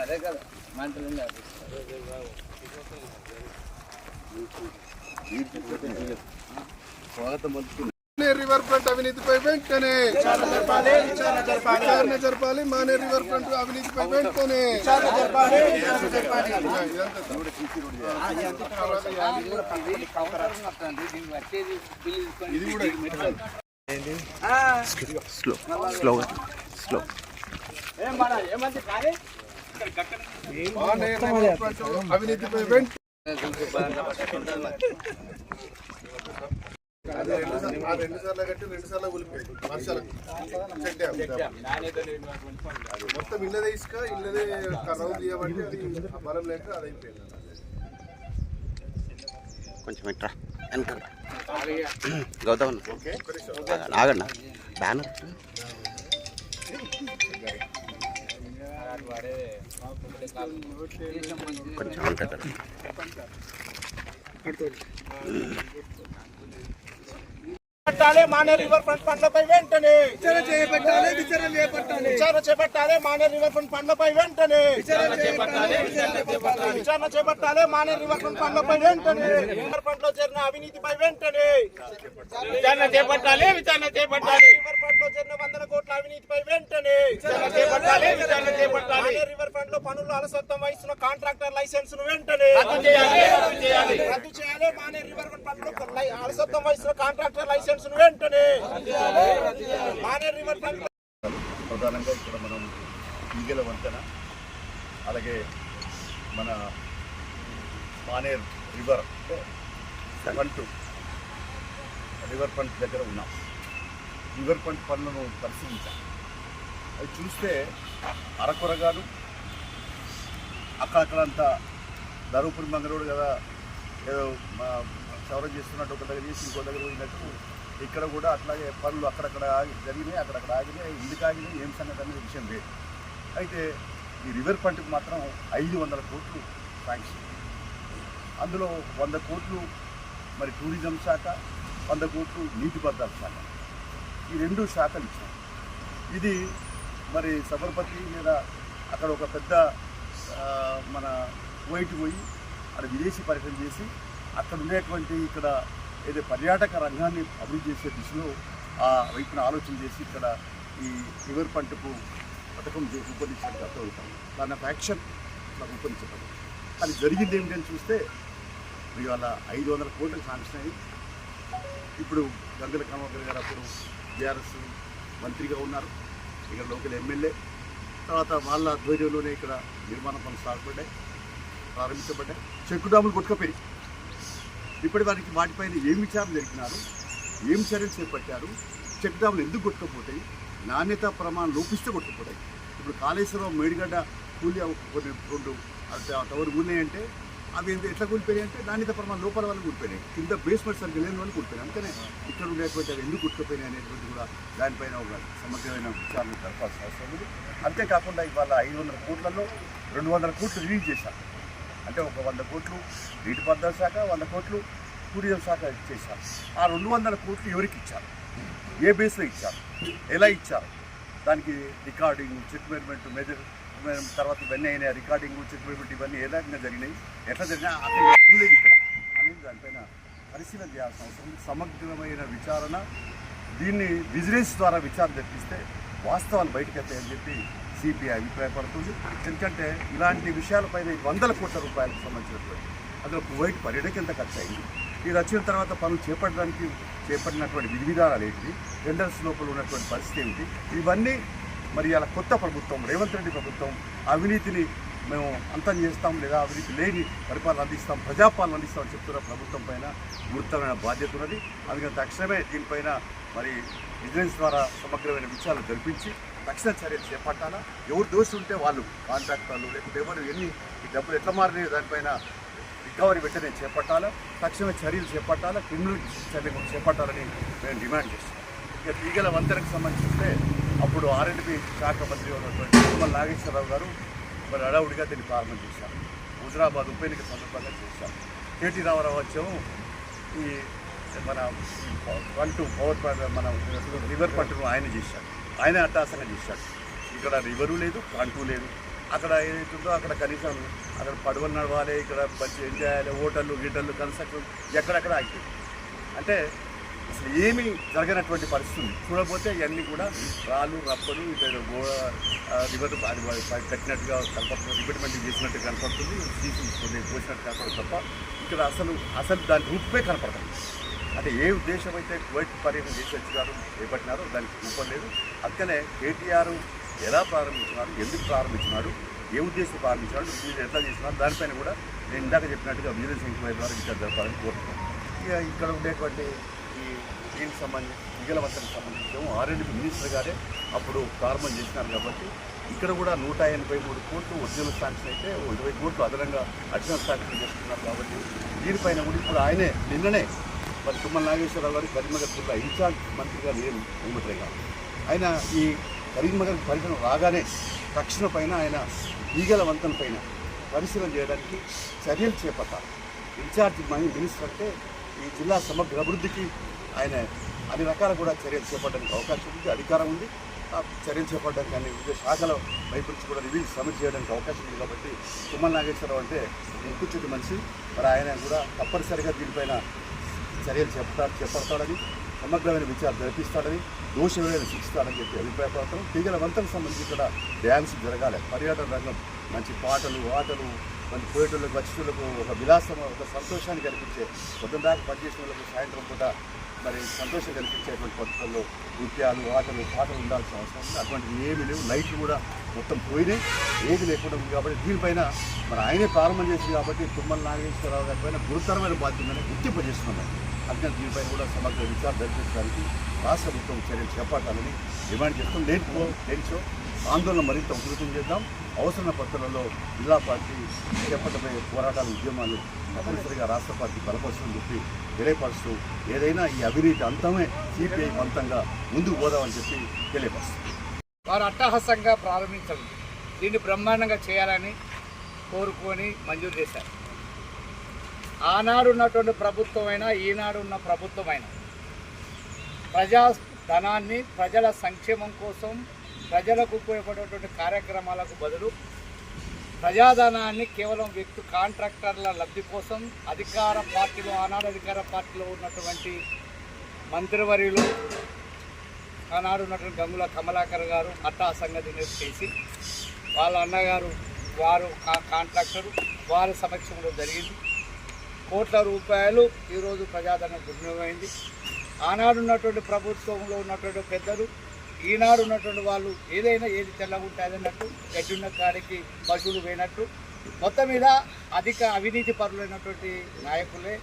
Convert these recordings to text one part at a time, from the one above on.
అదే కదా మంటలు మానే రివర్ ఫ్రంట్ అవినీతిపై వెంటనే. విచారణ జరపాలి మానే రివర్ ఫ్రంట్ అవినీతిపై వెంటనే. ఇది కూడా స్లో స్లో రివర్ ఫ్రంట్ అవినీతిపై రెండు సార్లు కట్టి రెండు సార్లు కూలిపోయింది వర్షాలకు మొత్తం ఇళ్ళదే ఇసుక ఇళ్ళదే రౌండ్ తీయబట్టి అది బలం లేక అది అయిపోయింది కొంచెం ఇట్రా వెనక గౌతమ్ ఆగండి బ్యానర్ కొంచెం చేపట్టాలి మానే రివర్ ఫ్రంట్ పండ్లపై వెంటనే. విచారణ చేపట్టాలి విచారణ చేపట్టాలి. విచారణ చేపట్టాలి మానే రివర్ ఫ్రంట్ పండ్లపై వెంటనే. విచారణ చేపట్టాలి విచారణ చేపట్టాలి. మానే రివర్ ఫ్రంట్ పండ్లపై వెంటనే. రివర్ ఫ్రంట్లో జరిగిన అవినీతిపై వెంటనే. విచారణ చేపట్టాలి విచారణ చేపట్టాలి. రివర్ ఫ్రంట్లో జరిగిన వందల కోట్ల అవినీతిపై వెంటనే. విచారణ చేపట్టాలి విచారణ చేపట్టాలి. రివర్ ఫ్రంట్లో పనులు అలసత్వం వహిస్తున్న కాంట్రాక్టర్ లైసెన్స్ను వెంటనే. రద్దు చేయాలి రద్దు చేయాలి. రద్దు చేయాలి మానే రివర్ ఫ్రంట్ పనులు లై- అలసత్వం వహిస్తున్న కాంట్రాక్టర్ లైసెన్స్ వెంటనే మానే రివర్ ప్రధానంగా ఇక్కడ మనం ఈగల వంతెన అలాగే మన Maner river front river front దగ్గర ఉన్నాం. రివర్ ఫ్రంట్ పనులను పరిశీలించాం అది చూస్తే అరకొరగాను అక్కడక్కడంతా ధరుపురి మంగళూరు కదా ఏదో క్షవరం చేస్తున్నట్టు ఒక దగ్గర చేసి ఇంకో దగ్గర పోయినట్టు ఇక్కడ కూడా అట్లాగే పనులు అక్కడక్కడ ఆగి జరిగినాయి అక్కడక్కడ ఆగినాయి. ఎందుకు ఆగినాయి? ఏం సంగతి అనేది విషయం లేదు. అయితే ఈ రివర్ ఫ్రంట్కి మాత్రం ఐదు వందల కోట్లు శాంక్షన్ అందులో వంద కోట్లు మరి టూరిజం శాఖ వంద కోట్లు నీటిపారుదల శాఖ. ఈ రెండు శాఖలు ఇచ్చాం ఇది మరి సబర్మతి లేదా అక్కడ ఒక పెద్ద మన కువైట్ పోయి అక్కడ విదేశీ పర్యటన చేసి అక్కడ ఉండేటువంటి ఇక్కడ ఏదో పర్యాటక రంగాన్ని అభివృద్ధి చేసే దిశలో ఆ వైపున ఆలోచన చేసి ఇక్కడ ఈ రివర్ పంటకు పథకం రూపొందించడం అర్థమవుతాం దాని ఒక యాక్షన్ ఇట్లా రూపొందించడం. కానీ జరిగింది ఏమిటని చూస్తే ఇవాళ ఐదు వందల కోట్లు శాంక్షన్ అయ్యి ఇప్పుడు గంగుల కమలాకర్ గారు అప్పుడు బీఆర్ఎస్ మంత్రిగా ఉన్నారు. ఇక్కడ లోకల్ ఎమ్మెల్యే. తర్వాత వాళ్ళ ఆధ్వర్యంలోనే ఇక్కడ నిర్మాణ పనులు సాగుపడ్డాయి ప్రారంభించబడ్డాయి. చెక్కు డాములు కొట్టుకపోయి ఇప్పటి వారికి వాటిపైన ఏం విచారణ జరిపినారు? ఏం చర్యలు చేపట్టారు? చెక్ డాములు ఎందుకు కొట్టుకుపోతాయి? నాణ్యత ప్రమాణం లోపిస్తే కొట్టుకుపోతాయి. ఇప్పుడు కాళేశ్వరం మేడిగడ్డ కూలి కొన్ని రెండు టవర్ కూలినాయంటే అవి ఎంత ఎట్లా కూలిపోయాయి అంటే నాణ్యత ప్రమాణం లోపల వల్ల కూలిపోయినాయి. కింద బేస్మెంట్ సరిగ్గా లేని వాళ్ళు కూలిపోయినాయి. అందుకనే ఇక్కడ ఉండేటువంటి అవి ఎందుకు కుట్టుకుపోయినాయి అనేటువంటి కూడా దానిపైన ఒక సమగ్రమైన విచారణ జరపాల్సిన అవసరం ఉంది. అంతేకాకుండా ఇవాళ ఐదు వందల కోట్లలో రెండు వందల కోట్లు రిలీజ్ చేశారు. అంటే ఒక వంద కోట్లు నీటిపారుదల శాఖ వంద కోట్లు టూరిజం శాఖ ఇచ్చేసారు ఆ రెండు వందల కోట్లు ఎవరికి ఇచ్చారు? ఏ బేస్లో ఇచ్చారు? ఎలా ఇచ్చారు? దానికి రికార్డింగ్ చెక్ మేనేజ్మెంట్ మెజర్ తర్వాత ఇవన్నీ అయినా రికార్డింగ్ చెక్ మేనేజ్మెంట్ ఇవన్నీ ఏ రకంగా జరిగినాయి? ఎట్లా జరిగినా అక్కడ ఇక్కడ. అనేది దానిపైన పరిశీలన చేయాల్సిన అవసరం సమగ్రమైన విచారణ దీన్ని విజిలెన్స్ ద్వారా విచారణ జరిపిస్తే వాస్తవాలు బయటకెత్తాయని చెప్పి సిపిఐ అభిప్రాయపడుతుంది. ఎందుకంటే ఇలాంటి విషయాలపైన వందల కోట్ల రూపాయలకు సంబంధించినటువంటి అందులో కువైట్ పర్యటక ఎంత ఖర్చు అయింది. ఇది వచ్చిన తర్వాత పనులు చేపట్టడానికి చేపట్టినటువంటి విధి విధానాలు ఏంటి? టెండర్స్ లోపల ఉన్నటువంటి పరిస్థితి ఏమిటి? ఇవన్నీ మరి అలా కొత్త ప్రభుత్వం రేవంత్ రెడ్డి ప్రభుత్వం అవినీతిని మేము అంతం చేస్తాం లేదా అవినీతి లేని పరిపాలన అందిస్తాం ప్రజాపాలన అందిస్తామని చెప్తున్న ప్రభుత్వం పైన గురుతరమైన బాధ్యత ఉన్నది. అందుకని తక్షణమే దీనిపైన మరి విజిలెన్స్ ద్వారా సమగ్రమైన విచారణ జరిపించి తక్షణ చర్యలు చేపట్టాలా? ఎవరు దోషి ఉంటే వాళ్ళు కాంట్రాక్టర్లు లేకపోతే ఎవరు ఎన్ని ఈ డబ్బులు ఎట్లా మారినాయి దానిపైన రికవరీ వెంటనే చేపట్టాలా? తక్షణ చర్యలు చేపట్టాలా? క్రిమినల్ చర్యలు చేపట్టాలని మేము డిమాండ్ చేస్తున్నాం. ఇక తీగల వంతెనకు సంబంధించితే అప్పుడు ఆర్ఎండ్బి శాఖ మంత్రి ఉన్నటువంటి తిరుమల నాగేశ్వరరావు గారు మరి అడవుడిగా దీన్ని ప్రారంభం చేశారు. హుజరాబాద్ ఉప ఎన్నిక సందర్భంగా చేశారు. కేటీ రామారావు వచ్చాము. ఈ మన వన్ టు పవర్ మన రివర్ పట్టును ఆయన చేశారు. ఆయన అట్టాసంగా చేశాడు. ఇక్కడ రివరు లేదు పంటు లేదు. అక్కడ ఏదైతుందో అక్కడ కనీసం అక్కడ పడవ నడవాలి ఇక్కడ మంచి ఏం చేయాలి హోటళ్ళు గీటళ్ళు కన్స్ట్రక్షన్ ఎక్కడెక్కడ ఆగిపోయింది. అంటే అసలు ఏమీ జరగనటువంటి పరిస్థితి చూడకపోతే ఇవన్నీ కూడా రాళ్ళు రప్పలు ఇటు గోడ రివర్ అది కట్టినట్టుగా కనపడుతుంది. రిపెట్మెంట్ చేసినట్టు కనపడుతుంది. సీసీ కొన్ని పోసినట్టు కనపడుతుంది తప్ప ఇక్కడ అసలు అసలు దాని రూపే కనపడుతుంది అంటే ఏ ఉద్దేశం అయితే కువైట్ పర్యటన చేసి వచ్చినారో చేపట్టినారో దానికి రూపం లేదు. అందుకనే కేటీఆర్ ఎలా ప్రారంభించినారు ఎందుకు ప్రారంభించినాడు ఏ ఉద్దేశం ప్రారంభించినాడు వీళ్ళు ఎట్లా చేసినారు దానిపైన కూడా నేను ఇందాక చెప్పినట్టుగా విజిలెన్స్ ఎంక్వైరీ ద్వారా విచారణ జరపాలని కోరుతున్నాను. ఇక ఇక్కడ ఉండేటువంటి ఈ దీనికి సంబంధించి మిగిలిన సంబంధించి ఆర్ఎండ్బి మినిస్టర్ గారే అప్పుడు ప్రారంభం చేసినారు కాబట్టి ఇక్కడ కూడా నూట ఎనభై మూడు కోట్లు ఒరిజినల్ శాంక్షన్ అయితే ఇరవై కోట్లు అదనంగా అడిషనల్ శాంక్షన్ చేస్తున్నారు కాబట్టి దీనిపైన కూడా ఇప్పుడు ఆయనే నిన్ననే మరి తుమ్మల నాగేశ్వరరావు గారు కరీంనగర్ జిల్లా ఇన్ఛార్జ్ మంత్రిగా నేను నియమితులయ్యా ఆయన ఈ కరీంనగర్ పర్యటన రాగానే తక్షణ పైన ఆయన ఈగల వంతెన పైన పరిశీలన చేయడానికి చర్యలు చేపట్టాలి. ఇన్ఛార్జ్ మినిస్టర్ అంటే ఈ జిల్లా సమగ్ర అభివృద్ధికి ఆయన అన్ని రకాల కూడా చర్యలు చేపట్టడానికి అవకాశం ఉంది అధికారం ఉంది. ఆ చర్యలు చేపట్టడానికి అన్ని వివిధ శాఖల వైపు నుంచి కూడా రివ్యూ సబ్మిట్ చేయడానికి అవకాశం ఉంది కాబట్టి తుమ్మల నాగేశ్వరరావు అంటే ముక్కుచుట్టు మనిషి. మరి ఆయన కూడా తప్పనిసరిగా దీనిపైన చర్యలు చెప్తా చేపడతాడని సమగ్రమైన విచారణ జరిపిస్తాడని దోషమైన శిక్షిస్తాడని చెప్పి అభిప్రాయపడతాం తీగల వంతకు సంబంధించి ఇక్కడ డ్యాన్స్ జరగాలి. పర్యాటక రంగం మంచి పాటలు ఆటలు మంచి పోయేటోళ్ళకు వచ్చేటోళ్ళకు ఒక విలాసం ఒక సంతోషాన్ని కల్పించే పొద్దున దాకా పనిచేసిన వాళ్ళకు సాయంత్రం పూట మరి సంతోషం కల్పించేటువంటి పద్ధతుల్లో నృత్యాలు ఆటలు పాటలు ఉండాల్సిన అవసరం ఉంది. అటువంటివి ఏమీ లేవు. లైట్లు కూడా మొత్తం పోయినాయి. ఏది లేకుండా ఉంది కాబట్టి దీనిపైన మరి ఆయనే ప్రారంభం చేసింది కాబట్టి తుమ్మల నాగేశ్వరరావు గారి పైన గురుతరమైన బాధ్యతని గుర్తింపజేస్తున్నాం. అందుకని దీనిపై కూడా సమగ్ర విచారణ జరిపించడానికి రాష్ట్ర ప్రభుత్వం చర్యలు చేపట్టాలని డిమాండ్ చేస్తాం నేర్చుకో నేర్చో ఆందోళన మరింత ఉధృతం చేద్దాం. అవసరమైన పత్రాలలో జిల్లా పార్టీ చేపట్టబోయే పోరాటాలు ఉద్యమాలు తప్పనిసరిగా రాష్ట్ర పార్టీ బలపరుస్తుందని చెప్పి తెలియపరుస్తూ ఏదైనా ఈ అవినీతి అంతమే సిపిఐ అంతంగా ముందుకు పోదామని చెప్పి తెలియపరుస్తుంది. వారు అట్టహాసంగా ప్రారంభించడం. దీన్ని బ్రహ్మాండంగా చేయాలని కోరుకొని మంజూరు చేశారు. ఆనాడు ఉన్నటువంటి ప్రభుత్వమైనా ఈనాడు ఉన్న ప్రభుత్వమైనా ప్రజా ధనాన్ని ప్రజల సంక్షేమం కోసం ప్రజలకు ఉపయోగపడేటువంటి కార్యక్రమాలకు బదులు ప్రజాధనాన్ని కేవలం వ్యక్తి కాంట్రాక్టర్ల లబ్ధి కోసం అధికార పార్టీలో ఆనాడు అధికార పార్టీలో ఉన్నటువంటి మంత్రివర్యులు ఆనాడు ఉన్నటువంటి గంగుల కమలాకర్ గారు అట్టా సంగతి చేసి వాళ్ళ అన్నగారు వారు కాంట్రాక్టరు వారి సమక్షంలో జరిగింది. కోట్ల రూపాయలు ఈరోజు ప్రజాదరణ దుర్వినియోగమైంది ఆనాడు ఉన్నటువంటి ప్రభుత్వంలో ఉన్నటువంటి పెద్దలు ఈనాడు ఉన్నటువంటి వాళ్ళు ఏదైనా ఏది తెల్లగా ఉంటే గడ్డున్న కాడికి పశువులు పోయినట్టు మొత్తం మీద అధిక అవినీతి పరులైనటువంటి నాయకులే.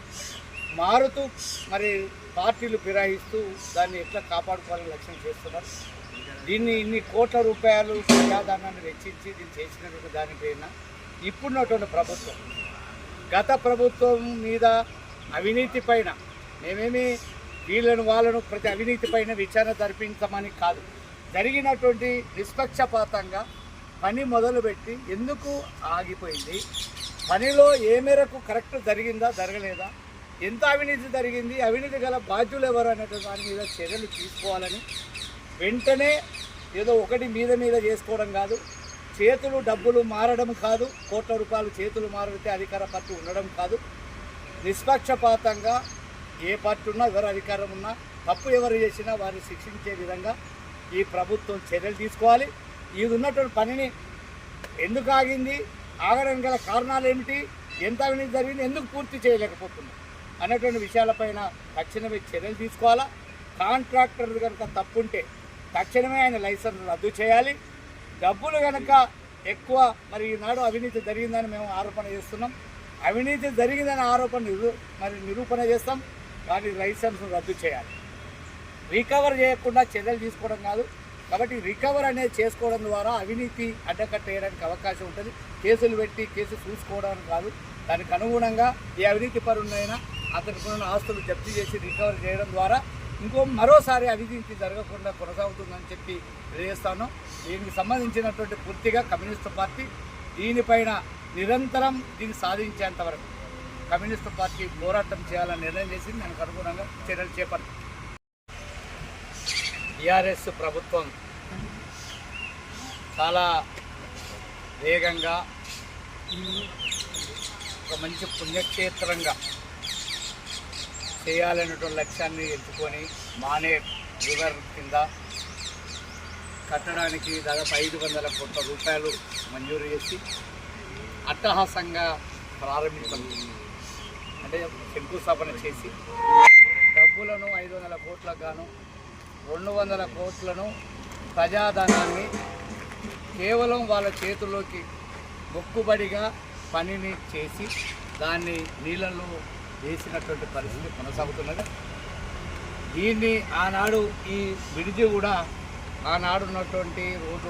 మారుతూ మరి పార్టీలు ఫిరాయిస్తూ దాన్ని ఎట్లా కాపాడుకోవాలని లక్ష్యం చేస్తున్నారు. దీన్ని ఇన్ని కోట్ల రూపాయలు ప్రజాధనాన్ని వెచ్చించి దీన్ని చేసినటువంటి దానిపైన ఇప్పుడున్నటువంటి ప్రభుత్వం గత ప్రభుత్వం మీద అవినీతి పైన మేమేమి వీళ్ళను వాళ్ళను ప్రతి అవినీతి పైన విచారణ జరిపించమని కాదు. జరిగినటువంటి నిష్పక్షపాతంగా పని మొదలుపెట్టి ఎందుకు ఆగిపోయింది? పనిలో ఏ మేరకు కరెక్ట్ జరిగిందా జరగలేదా? ఎంత అవినీతి జరిగింది? అవినీతి గల బాధ్యులు ఎవరు అనేటువంటి దాని మీద చర్యలు తీసుకోవాలని వెంటనే ఏదో ఒకటి మీద మీద చేసుకోవడం కాదు. చేతులు డబ్బులు మారడం కాదు కోట్ల రూపాయలు చేతులు మారితే అధికార పార్టీ ఉండడం కాదు. నిష్పక్షపాతంగా ఏ పార్టీ ఉన్నా ఎవరు అధికారం ఉన్నా తప్పు ఎవరు చేసినా వారిని శిక్షించే విధంగా ఈ ప్రభుత్వం చర్యలు తీసుకోవాలి. ఇది ఉన్నటువంటి పనిని ఎందుకు ఆగింది ఆగడానికి గల కారణాలు ఏమిటి ఎంత అవినీతి జరిగింది ఎందుకు పూర్తి చేయలేకపోతుంది అనేటువంటి విషయాలపైన తక్షణమే చర్యలు తీసుకోవాలా. కాంట్రాక్టర్ కనుక తప్పుంటే తక్షణమే ఆయన లైసెన్స్ రద్దు చేయాలి. డబ్బులు కనుక ఎక్కువ మరి ఈనాడు అవినీతి జరిగిందని మేము ఆరోపణ చేస్తున్నాం. అవినీతి జరిగిందని ఆరోపణ నిరూ మరి నిరూపణ చేస్తాం. కానీ లైసెన్స్ రద్దు చేయాలి. రికవర్ చేయకుండా చర్యలు తీసుకోవడం కాదు. కాబట్టి రికవర్ అనేది చేసుకోవడం ద్వారా అవినీతి అడ్డకట్టేయడానికి అవకాశం ఉంటుంది. కేసులు పెట్టి కేసు చూసుకోవడానికి కాదు. దానికి అనుగుణంగా ఏ అవినీతి పరునైనా అతనికి ఉన్న ఆస్తులు జప్తు చేసి రికవర్ చేయడం ద్వారా ఇంకో మరోసారి అవినీతి జరగకుండా కొనసాగుతుందని చెప్పి తెలియజేస్తాను. దీనికి సంబంధించినటువంటి పూర్తిగా కమ్యూనిస్టు పార్టీ దీనిపైన నిరంతరం దీన్ని సాధించేంత వరకు కమ్యూనిస్టు పార్టీ పోరాటం చేయాలని నిర్ణయం చేసి దానికి అనుగుణంగా చర్యలు చేపట్టాం టీఆర్ఎస్ ప్రభుత్వం చాలా వేగంగా ఒక మంచి పుణ్యక్షేత్రంగా చేయాలనేటువంటి లక్ష్యాన్ని ఎత్తుకొని మానే రివర్ కింద కట్టడానికి దాదాపు ఐదు వందల కోట్ల రూపాయలు మంజూరు చేసి అట్టహాసంగా ప్రారంభించాం. అంటే శంకుస్థాపన చేసి డబ్బులను ఐదు వందల కోట్లకు గాను రెండు వందల కోట్లను ప్రజాధనాన్ని కేవలం వాళ్ళ చేతుల్లోకి మొక్కుబడిగా పనిని చేసి దాన్ని నీళ్ళలో వేసినటువంటి పరిస్థితి కొనసాగుతున్నది. దీన్ని ఆనాడు ఈ బ్రిడ్జి కూడా ఆనాడు ఉన్నటువంటి రోడ్డు